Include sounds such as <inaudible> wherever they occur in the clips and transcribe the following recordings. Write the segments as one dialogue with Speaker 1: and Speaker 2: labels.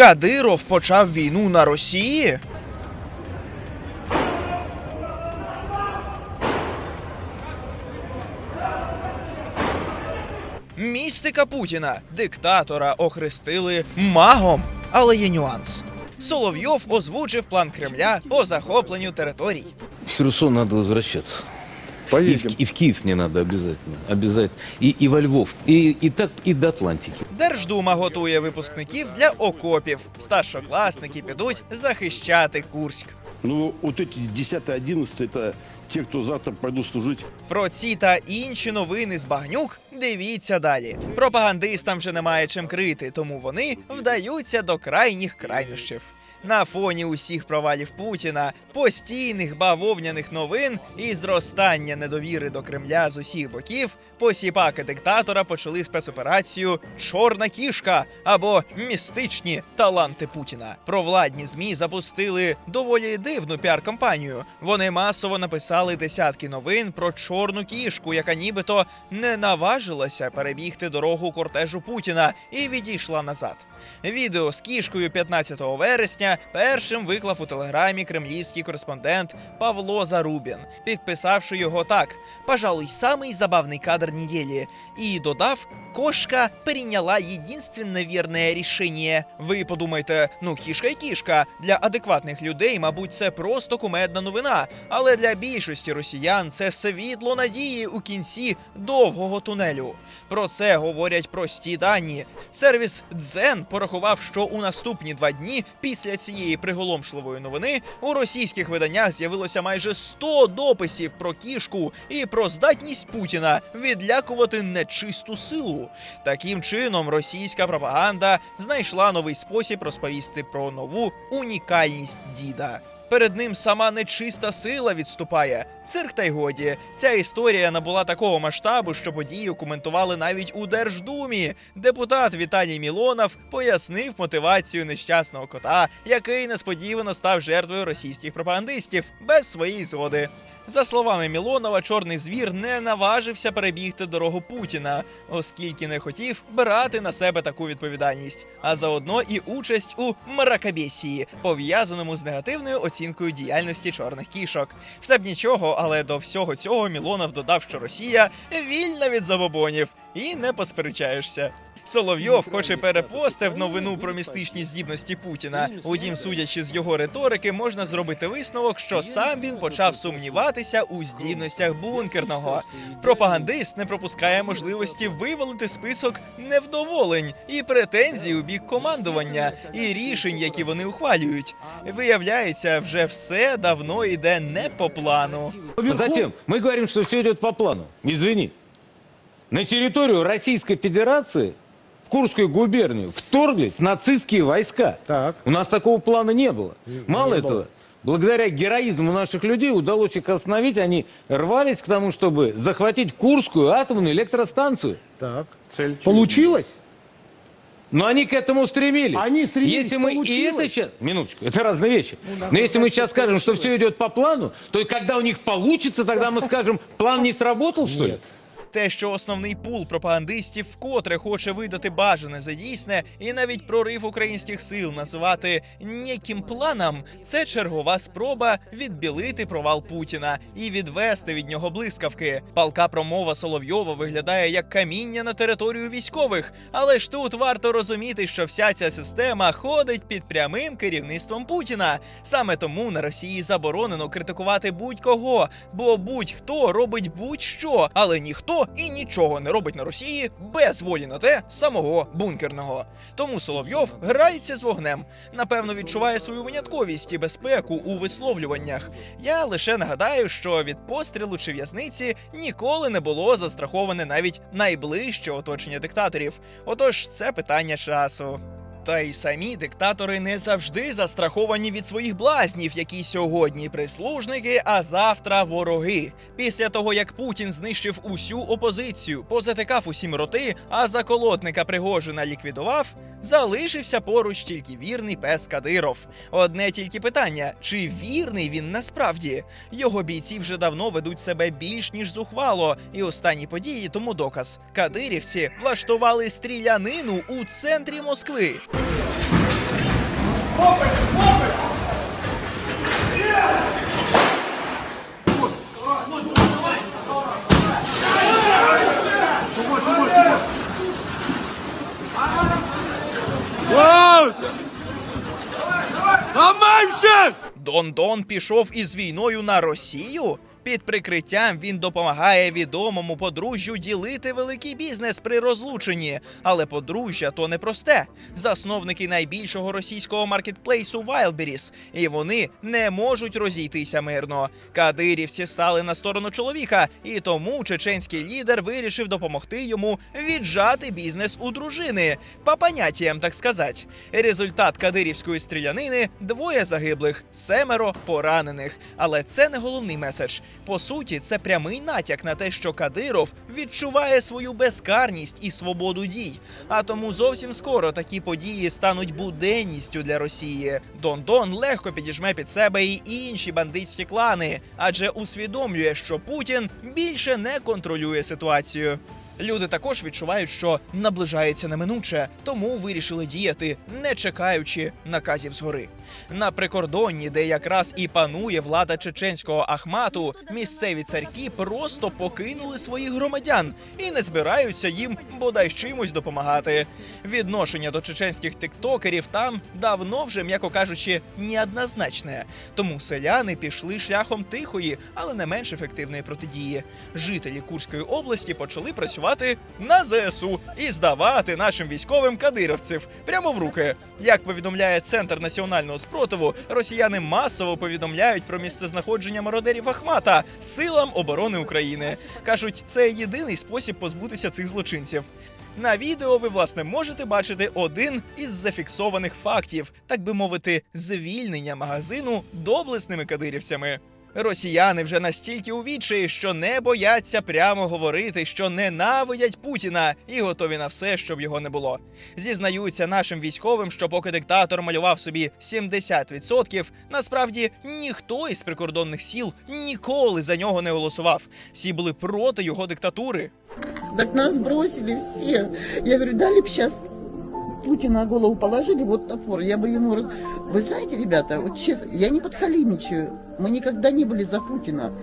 Speaker 1: Кадиров почав війну на Росії? Містика Путіна, диктатора, охрестили магом. Але є нюанс. Соловйов озвучив план Кремля по захопленню територій.
Speaker 2: В Херсон надо возвращаться. И в,
Speaker 3: Поедем.
Speaker 2: и в Киев мне надо обязательно. Обязательно. И, и во Львов. И, и так и до Атлантики.
Speaker 1: Держдума готує випускників для окопів. Старшокласники підуть захищати Курськ.
Speaker 3: Ну, вот эти 10-11 это те, кто завтра пойдут служить.
Speaker 1: Про ці та інші новини з багнюк дивіться далі. Пропагандистам вже немає чим крити, тому вони вдаються до крайніх крайнощів. На фоні усіх провалів Путіна, постійних бавовняних новин і зростання недовіри до Кремля з усіх боків, посіпаки диктатора почали спецоперацію Чорна кішка або містичні таланти Путіна. Провладні змі запустили доволі дивну піар-кампанію. Вони масово написали десятки новин про чорну кішку, яка нібито не наважилася перебігти дорогу кортежу Путіна і відійшла назад. Відео з кішкою 15 вересня першим виклав у телеграмі кремлівський кореспондент Павло Зарубін, підписавши його так: пожалуй, самий забавний кадр недели. І додав. Кошка прийняла єдинственне вірне рішення. Ви подумайте, ну кішка й кішка. Для адекватних людей, мабуть, це просто кумедна новина. Але для більшості росіян це світло надії у кінці довгого тунелю. Про це говорять прості дані. Сервіс Дзен порахував, що у наступні два дні після цієї приголомшливої новини у російських виданнях з'явилося майже 100 дописів про кішку і про здатність Путіна відлякувати нечисту силу. Таким чином, російська пропаганда знайшла новий спосіб розповісти про нову унікальність діда. Перед ним сама нечиста сила відступає. Цирк та й годі. Ця історія набула такого масштабу, що подію коментували навіть у Держдумі. Депутат Віталій Мілонов пояснив мотивацію нещасного кота, який несподівано став жертвою російських пропагандистів без своєї згоди. За словами Мілонова, чорний звір не наважився перебігти дорогу Путіна, оскільки не хотів брати на себе таку відповідальність, а заодно і участь у мракобесії, пов'язаному з негативною оцінкою діяльності чорних кішок. Все б нічого, але до всього цього Мілонов додав, що Росія вільна від забобонів, і не посперечаєшся. Соловйов, хоч і перепостив новину про містичні здібності Путіна. Утім, судячи з його риторики, можна зробити висновок, що сам він почав сумніватися у здібностях бункерного. Пропагандист не пропускає можливості вивалити список невдоволень і претензій у бік командування і рішень, які вони ухвалюють. Виявляється, вже все давно йде не по плану.
Speaker 2: Затем мы говорим, что все идет по плану. Извини. На территорию Российской Федерации в Курскую губернию вторглись нацистские войска.
Speaker 4: Так.
Speaker 2: У нас такого плана не было. Мало
Speaker 4: не
Speaker 2: этого,
Speaker 4: было.
Speaker 2: благодаря героизму наших людей удалось их остановить. Они рвались к тому, чтобы захватить Курскую атомную электростанцию.
Speaker 4: Так.
Speaker 3: Цель
Speaker 4: Получилось?
Speaker 2: Но они к этому стремились.
Speaker 4: Они стремились,
Speaker 2: Если мы и
Speaker 4: получилось.
Speaker 2: это сейчас... Минуточку, это разные вещи. Но если мы сейчас скажем, что все идет по плану, то и когда у них получится, тогда мы скажем, план не сработал, что ли?
Speaker 1: Те, що основний пул пропагандистів вкотре хоче видати бажане за дійсне, і навіть прорив українських сил називати неким планом, це чергова спроба відбілити провал Путіна і відвести від нього блискавки. Палка промова Соловйова виглядає як каміння на територію військових, але ж тут варто розуміти, що вся ця система ходить під прямим керівництвом Путіна. Саме тому на Росії заборонено критикувати будь-кого, бо будь-хто робить будь-що, але і нічого не робить на Росії без волі на те самого бункерного. Тому Соловйов грається з вогнем. Напевно, відчуває свою винятковість і безпеку у висловлюваннях. Я лише нагадаю, що від пострілу чи в'язниці ніколи не було застраховане навіть найближче оточення диктаторів. Отож, це питання часу. Та й самі диктатори не завжди застраховані від своїх блазнів, які сьогодні прислужники, а завтра вороги. Після того як Путін знищив усю опозицію, позатикав усім роти, а заколотника Пригожина ліквідував, залишився поруч тільки вірний пес Кадиров. Одне тільки питання: чи вірний він насправді? Його бійці вже давно ведуть себе більш ніж зухвало, і останні події тому доказ: кадирівці влаштували стрілянину у центрі Москви. Дон Дон пішов із війною на Росію. Під прикриттям він допомагає відомому подружжю ділити великий бізнес при розлученні. Але подружжя то не просте. Засновники найбільшого російського маркетплейсу Wildberries. І вони не можуть розійтися мирно. Кадирівці стали на сторону чоловіка, і тому чеченський лідер вирішив допомогти йому віджати бізнес у дружини. По поняттям, так сказати. Результат кадирівської стрілянини двоє загиблих, семеро поранених. Але це не головний меседж. По суті, це прямий натяк на те, що Кадиров відчуває свою безкарність і свободу дій. А тому зовсім скоро такі події стануть буденністю для Росії. Дон-Дон легко підіжме під себе і інші бандитські клани, адже усвідомлює, що Путін більше не контролює ситуацію. Люди також відчувають, що наближається неминуче, тому вирішили діяти, не чекаючи наказів згори. На прикордонні, де якраз і панує влада чеченського Ахмату, місцеві царьки просто покинули своїх громадян і не збираються їм бодай чимось допомагати. Відношення до чеченських тиктокерів там давно вже, м'яко кажучи, неоднозначне. Тому селяни пішли шляхом тихої, але не менш ефективної протидії. Жителі Курської області почали працювати на ЗСУ і здавати нашим військовим кадировців прямо в руки. Як повідомляє Центр національного спротиву, росіяни масово повідомляють про місцезнаходження мародерів Ахмата силам оборони України. кажуть, це єдиний спосіб позбутися цих злочинців. На відео ви власне можете бачити один із зафіксованих фактів, так би мовити, звільнення магазину доблесними кадирівцями. Росіяни вже настільки у відчаї, що не бояться прямо говорити, що ненавидять Путіна і готові на все, щоб його не було. Зізнаються нашим військовим, що поки диктатор малював собі 70%, насправді ніхто із прикордонних сіл ніколи за нього не голосував. Всі були проти його диктатури.
Speaker 5: Так нас бросили все. Я говорю, дали бы сейчас Путина на голову положили, вот топор, я бы ему... Раз... Вы знаете, ребята, вот честно, я не подхалимничаю, мы никогда не были за Путина.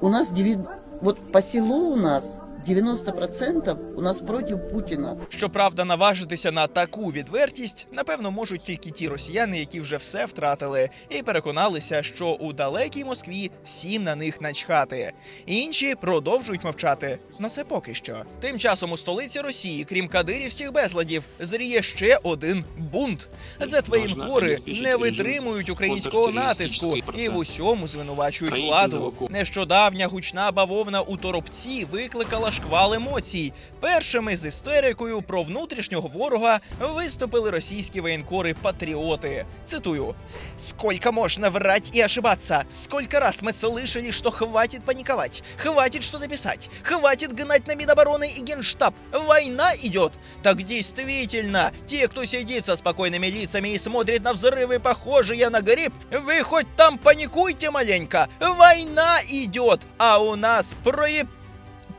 Speaker 5: У нас, деви- вот по селу у нас 90% у нас против Путина.
Speaker 1: Щоправда, наважитися на таку відвертість, напевно, можуть тільки ті росіяни, які вже все втратили, і переконалися, що у далекій Москві всім на них начхати. Інші продовжують мовчати. На це поки що. Тим часом у столиці Росії, крім кадирівських безладів, зріє ще один бунт. За твоїм Зетвоєнкори не витримують українського натиску і в усьому звинувачують владу. Нещодавня гучна бавовна у торопці викликала шквал емоцій. Першими з істерикою про внутрішнього ворога виступили російські воєнкори-патріоти. Цитую: «Сколько можно врать и ошибаться? Сколько раз мы слышали, что хватит паниковать, хватит что-то писать, хватит гнать на Минобороны и Генштаб. Война идет. Так действительно, те, кто сидит со спокойными лицами и смотрит на взрывы, похожие на гриб, вы хоть там паникуйте маленько. Война идет, а у нас проеб...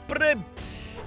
Speaker 1: Про...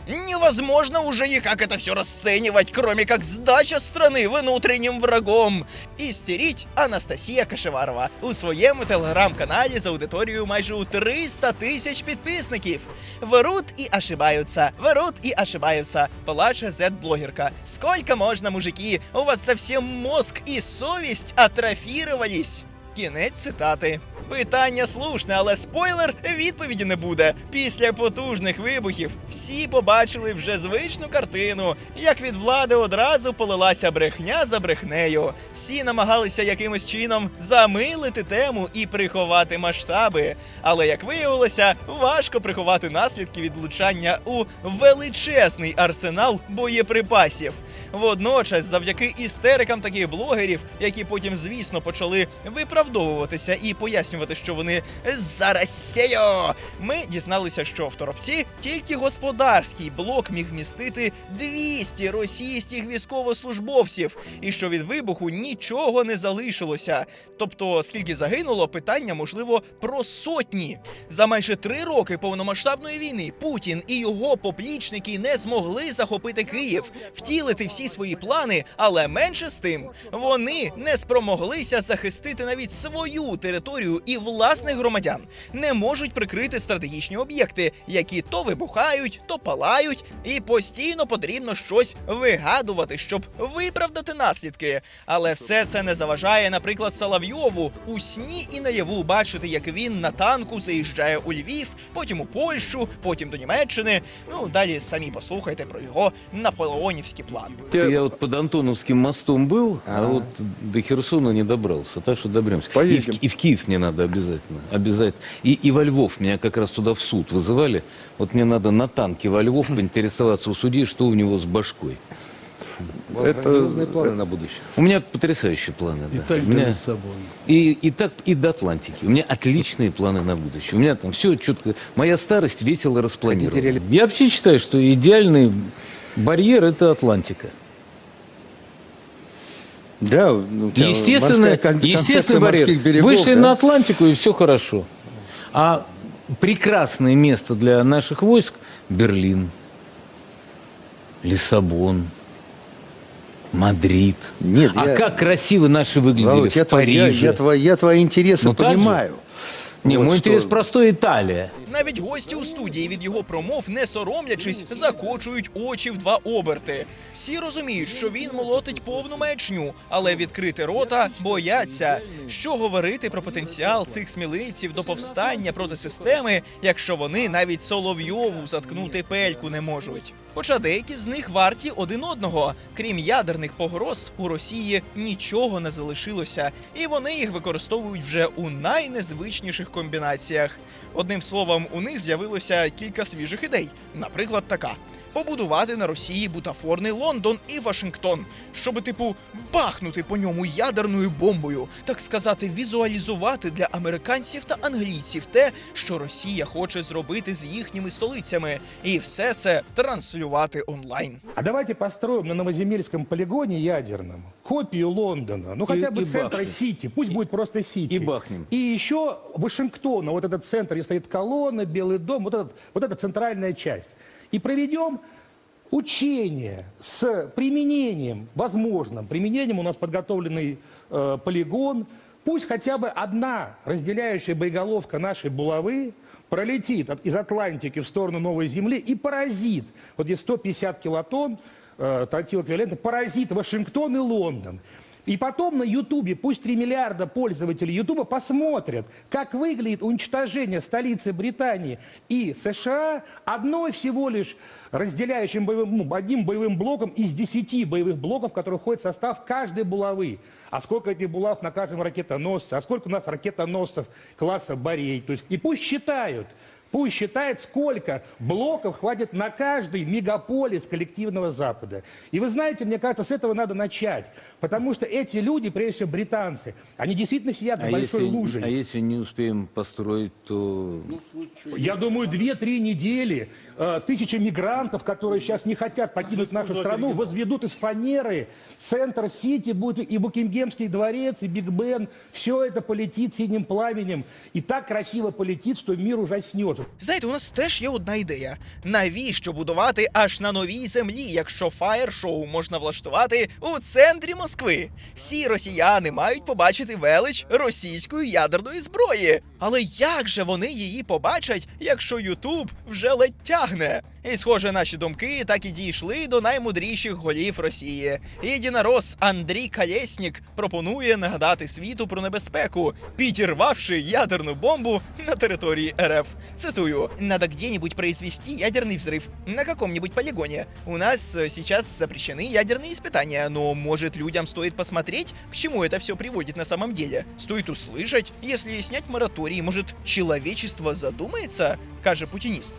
Speaker 1: Невозможно уже никак это все расценивать, кроме как сдача страны внутренним врагом. Істеріть Анастасія Кашеварова у своєму телеграм-каналі з аудиторією майже у 300 тисяч підписників. Врут і ошибаються, врут і ошибаються, плаче зет-блогерка. Сколько можна, мужики? У вас совсем мозг і совість атрофірувались. Кінець цитати. Питання слушне, але спойлер відповіді не буде. Після потужних вибухів всі побачили вже звичну картину, як від влади одразу полилася брехня за брехнею. Всі намагалися якимось чином замилити тему і приховати масштаби. Але як виявилося, важко приховати наслідки відлучання у величезний арсенал боєприпасів. Водночас, завдяки істерикам таких блогерів, які потім, звісно, почали виправдовуватися і пояснювати, що вони за Росію, ми дізналися, що в торопці тільки господарський блок міг вмістити 200 російських військовослужбовців, і що від вибуху нічого не залишилося. Тобто, скільки загинуло, питання можливо про сотні. За майже три роки повномасштабної війни Путін і його поплічники не змогли захопити Київ, втілити всі свої плани, але менше з тим вони не спромоглися захистити навіть свою територію і власних громадян, не можуть прикрити стратегічні об'єкти, які то вибухають, то палають, і постійно потрібно щось вигадувати, щоб виправдати наслідки. Але все це не заважає, наприклад, Соловйову у сні і наяву бачити, як він на танку заїжджає у Львів, потім у Польщу, потім до Німеччини. Ну далі самі послухайте про його наполеонівські плани.
Speaker 2: Я вот под Антоновским мостом был, а вот до Херсона не добрался, так что доберемся. И в, и в Киев мне надо обязательно, обязательно. И, и во Львов меня как раз туда в суд вызывали. Вот мне надо на танке во Львов <laughs> поинтересоваться у судей, что у него с башкой.
Speaker 3: Это-
Speaker 4: планы на будущее.
Speaker 2: У меня потрясающие планы.
Speaker 6: И
Speaker 2: да.
Speaker 6: так
Speaker 2: У меня-
Speaker 6: Лиссабона.
Speaker 2: И, и так и до Атлантики. У меня отличные планы на будущее. У меня там все четко. Моя старость весело распланирована.
Speaker 6: Я вообще считаю, что идеальный барьер – это Атлантика.
Speaker 4: Да, ну,
Speaker 6: Естественно, естественный барьер.
Speaker 4: берегов,
Speaker 6: Вышли
Speaker 4: да?
Speaker 6: на Атлантику, и все хорошо. А прекрасное место для наших войск – Берлин, Лиссабон, Мадрид.
Speaker 4: Нет,
Speaker 6: а
Speaker 4: я-
Speaker 6: как красиво наши выглядели
Speaker 4: Володь, я,
Speaker 6: в
Speaker 4: твои- я-
Speaker 6: Париже.
Speaker 4: я твои, я твои интересы
Speaker 6: Ну, так же.
Speaker 4: Вот
Speaker 6: мой интерес простой – Италия.
Speaker 1: Навіть гості у студії від його промов, не соромлячись, закочують очі в два оберти. Всі розуміють, що він молотить повну маячню, але відкрити рота бояться. Що говорити про потенціал цих сміливців до повстання проти системи, якщо вони навіть Соловйову заткнути пельку не можуть. Хоча деякі з них варті один одного. Крім ядерних погроз, у Росії нічого не залишилося, і вони їх використовують вже у найнезвичніших комбінаціях. Одним словом, у них з'явилося кілька свіжих ідей. Наприклад, така Побудувати на Росії бутафорний Лондон і Вашингтон, щоб, типу, бахнути по ньому ядерною бомбою, так сказати, візуалізувати для американців та англійців те, що Росія хоче зробити з їхніми столицями, і все це транслювати онлайн.
Speaker 7: А давайте построим на Новоземельском полигоне ядерном копию Лондона, ну хотя бы
Speaker 2: и
Speaker 7: центра
Speaker 2: бахнем.
Speaker 7: Сити, пусть будет просто Сити.
Speaker 2: И бахнем.
Speaker 7: И еще Вашингтона, вот этот центр, где стоит колонна, Белый дом, вот, этот, вот эта центральная часть. И проведем учение с применением, возможным применением, у нас подготовленный э, полигон, пусть хотя бы одна разделяющая боеголовка нашей булавы пролетит от- из Атлантики в сторону Новой Земли и поразит, вот здесь 150 килотонн э, тротилоквиолента, поразит Вашингтон и Лондон. И потом на Ютубе, пусть 3 миллиарда пользователей Ютуба посмотрят, как выглядит уничтожение столицы Британии и США одной всего лишь разделяющим боевым, ну, одним боевым блоком из 10 боевых блоков, которые входят в состав каждой булавы. А сколько этих булав на каждом ракетоносце, а сколько у нас ракетоносцев класса Борей. То есть, и пусть считают, Пусть считает, сколько блоков хватит на каждый мегаполис коллективного Запада. И вы знаете, мне кажется, с этого надо начать. Потому что эти люди, прежде всего британцы, они действительно сидят в
Speaker 2: А
Speaker 7: большой
Speaker 2: если,
Speaker 7: луже.
Speaker 2: а если не успеем построить, то...
Speaker 7: Я думаю, две-три недели э, тысячи мигрантов, которые сейчас не хотят покинуть нашу страну, возведут из фанеры центр Сити, будет и Букингемский дворец, и Биг Бен. Все это полетит синим пламенем. И так красиво полетит, что мир ужаснет.
Speaker 1: Знаєте, у нас теж є одна ідея: навіщо будувати аж на новій землі, якщо фаєр-шоу можна влаштувати у центрі Москви? Всі росіяни мають побачити велич російської ядерної зброї. Але як же вони її побачать, якщо Ютуб вже ледь тягне? І схоже, наші думки так і дійшли до наймудріших голів Росії. Єдинорос Андрій Калєснік пропонує нагадати світу про небезпеку, підірвавши ядерну бомбу на території РФ. Цитую: «Надо где-нибудь произвести ядерный взрыв на каком-нибудь полигоне. У нас э, сейчас запрещены ядерные испытания, но может людям стоит посмотреть, к чему это все приводит на самом деле. Стоит услышать, если снять мораторий, может человечество задумается, каже путініст.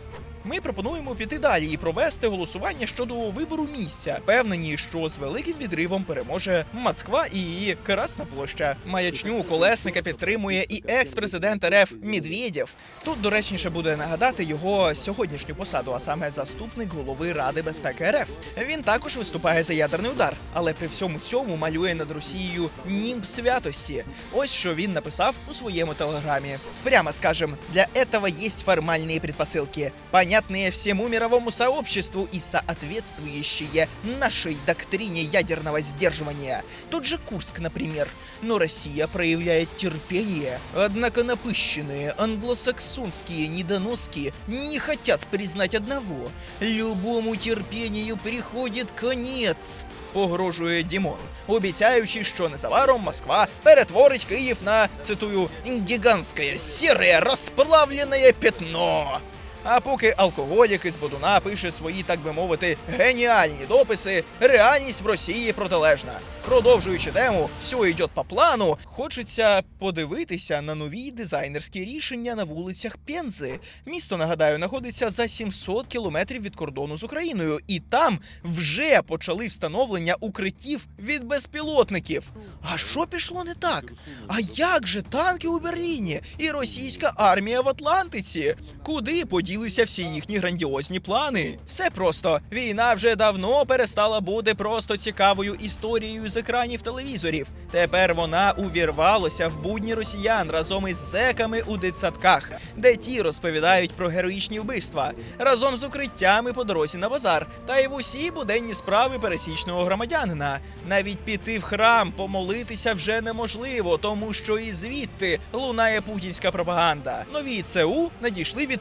Speaker 1: Ми пропонуємо піти далі і провести голосування щодо вибору місця. Певнені, що з великим відривом переможе Москва і її Красна площа. Маячню колесника підтримує і екс-президент РФ Медведєв. Тут доречніше буде нагадати його сьогоднішню посаду, а саме заступник голови Ради безпеки РФ. Він також виступає за ядерний удар, але при всьому цьому малює над Росією німб святості. Ось що він написав у своєму телеграмі. Прямо скажем, для этого есть формальные предпосылки. Понятно, понятные всему мировому сообществу и соответствующие нашей доктрине ядерного сдерживания. Тот же Курск, например. Но Россия проявляет терпение. Однако напыщенные англосаксонские недоноски не хотят признать одного. Любому терпению приходить конець. Погрожує Дімон, обіцяючи, що незабаром Москва перетворить Київ на цитую гігантське сіре розплавлене пятно. А поки алкоголік із Бодуна пише свої, так би мовити, геніальні дописи, реальність в Росії протилежна. Продовжуючи тему, все йде по плану. Хочеться подивитися на нові дизайнерські рішення на вулицях Пензи. Місто, нагадаю, знаходиться за 700 кілометрів від кордону з Україною, і там вже почали встановлення укриттів від безпілотників. А що пішло не так? А як же танки у Берліні і російська армія в Атлантиці? Куди поділися всі їхні грандіозні плани? Все просто війна вже давно перестала бути просто цікавою історією з екранів телевізорів. Тепер вона увірвалася в будні росіян разом із зеками у дитсадках, де ті розповідають про героїчні вбивства, разом з укриттями по дорозі на базар, та й в усі буденні справи пересічного громадянина. Навіть піти в храм помолитися вже неможливо, тому що і звідти лунає путінська пропаганда. Нові ЦУ надійшли від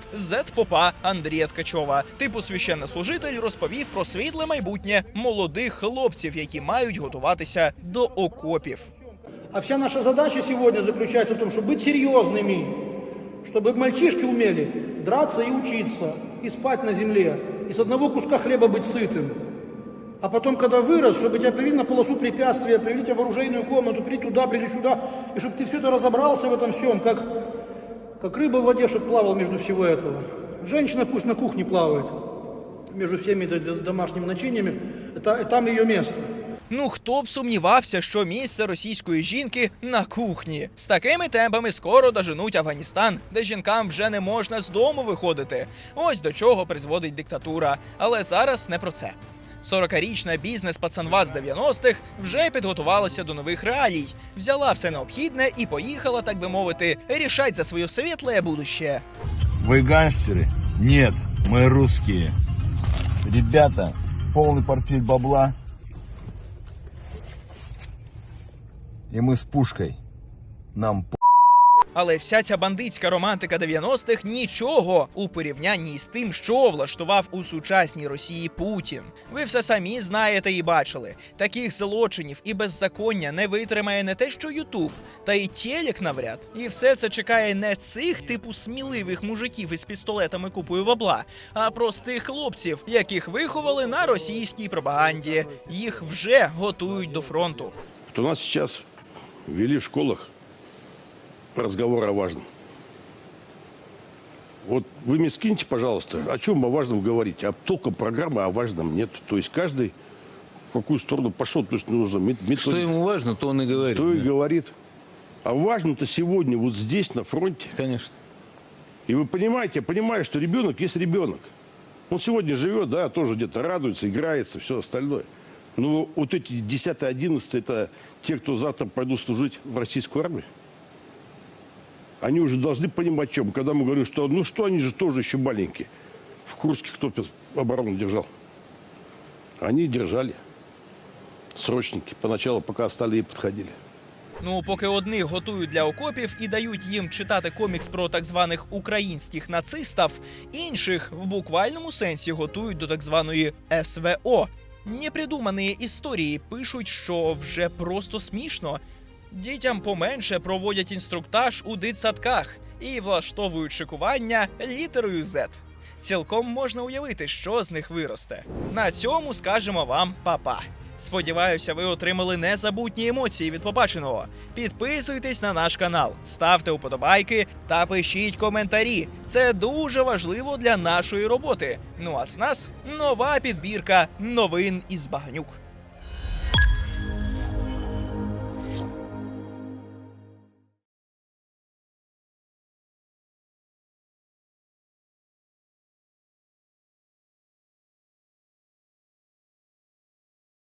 Speaker 1: зет-попа Андрія Ткачова. Типу священнослужитель розповів про світле майбутнє молодих хлопців, які мають готуватися до окопів.
Speaker 8: А вся наша задача сегодня заключается в том, чтобы быть серьезными, чтобы мальчишки умели драться и учиться, и спать на земле, и с одного куска хлеба быть сытым. А потом, когда вырос, чтобы тебя привели на полосу препятствия, привели тебя в оружейную комнату, привели туда, привели сюда, и чтобы ты все это разобрался в этом всем, как, как рыба в воде, чтобы плавал между всего этого. Женщина пусть на кухне плавает между всеми домашними начиниями, это, там ее место.
Speaker 1: Ну хто б сумнівався, що місце російської жінки на кухні. З такими темпами скоро доженуть Афганістан, де жінкам вже не можна з дому виходити. Ось до чого призводить диктатура. Але зараз не про це. 40-річна бізнес-пацанва з 90-х вже підготувалася до нових реалій, взяла все необхідне і поїхала, так би мовити, рішать за своє світле будуще.
Speaker 9: Вы гангстеры? Нет, мы русские. Ребята, полный портфель бабла. И мы с пушкой. Нам.
Speaker 1: Але вся ця бандитська романтика 90-х нічого у порівнянні з тим, що влаштував у сучасній Росії Путін. Ви все самі знаєте і бачили. Таких злочинів і беззаконня не витримає не те, що Ютуб, та й телек навряд. І все це чекає не цих типу сміливих мужиків із пістолетами купою бабла, а простих хлопців, яких виховали на російській пропаганді. Їх вже готують до фронту.
Speaker 3: У нас сейчас ввели в школах разговор о важном. Вот вы мне скиньте, пожалуйста, о чем о важном говорить. А толком программы о важном нет. То есть каждый в какую сторону пошел, то есть нужно мет- метод-
Speaker 6: Что ему важно, то он и говорит.
Speaker 3: то и
Speaker 6: да.
Speaker 3: говорит. А важно-то сегодня вот здесь, на фронте.
Speaker 6: Конечно.
Speaker 3: И вы понимаете, я понимаю, что ребенок есть ребенок. Он сегодня живет, да, тоже где-то радуется, играется, все остальное. Но вот эти 10-11 это те, кто завтра пойдут служить в российскую армию. Они уже должны понимать, чем. Когда мы говорим, что ну что, они же тоже еще маленькие. В Курске кто оборону держал? Они держали. Срочники. Поначалу, пока остальные подходили.
Speaker 1: Ну, поки одних готують для окопів і дають їм читати комікс про так званих українських нацистів, інших в буквальному сенсі готують до так званої СВО. Непридумані історії пишуть, що вже просто смішно. Дітям поменше проводять інструктаж у дитсадках і влаштовують шикування літерою Z. Цілком можна уявити, що з них виросте. На цьому скажемо вам па-па. Сподіваюся, ви отримали незабутні емоції від побаченого. Підписуйтесь на наш канал, ставте уподобайки та пишіть коментарі. Це дуже важливо для нашої роботи. Ну а з нас нова підбірка новин із багнюк.